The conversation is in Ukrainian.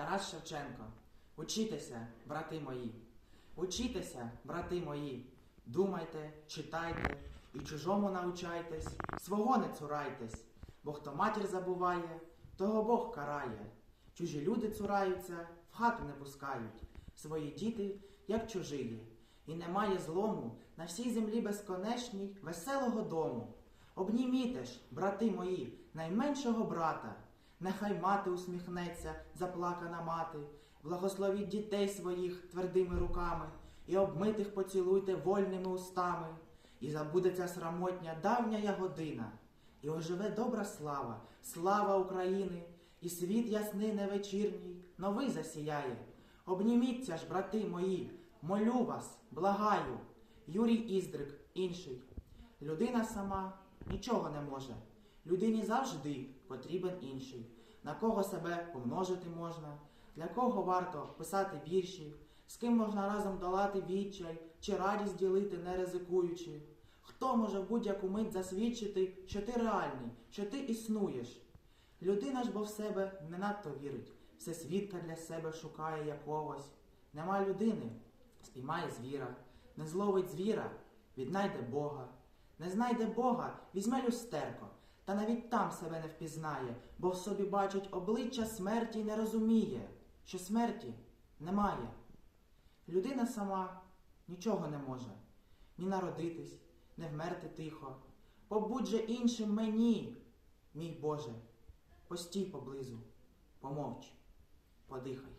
Тарас Шевченко. Учітеся, брати мої. Учітеся, брати мої. Думайте, читайте і чужому научайтесь, свого не цурайтесь, бо хто матір забуває, того Бог карає. Чужі люди цураються, в хату не пускають, свої діти, як чужиї. І немає злому на всій землі безконечній веселого дому. Обніміте ж, брати мої, найменшого брата, нехай мати усміхнеться, заплакана мати, благословіть дітей своїх твердими руками, і обмитих поцілуйте вольними устами, і забудеться срамотня давня я година, і оживе добра слава, слава України, і світ ясний невечірній, новий засіяє. Обніміться ж, брати мої, молю вас, благаю. Юрій Іздрик, інший. Людина сама нічого не може. Людині завжди потрібен інший. На кого себе помножити можна, для кого варто писати вірші, з ким можна разом долати відчай чи радість ділити, не ризикуючи. Хто може в будь-яку мить засвідчити, що ти реальний, що ти існуєш? Людина ж бо в себе не надто вірить, все свідка для себе шукає якогось. Нема людини, спіймає звіра, не зловить звіра, віднайде Бога. Не знайде Бога, візьме люстерко, та навіть там себе не впізнає, бо в собі бачить обличчя смерті й не розуміє, що смерті немає. Людина сама нічого не може, ні народитись, не вмерти тихо. Побудь же іншим мені, мій Боже, постій поблизу, помовч, подихай.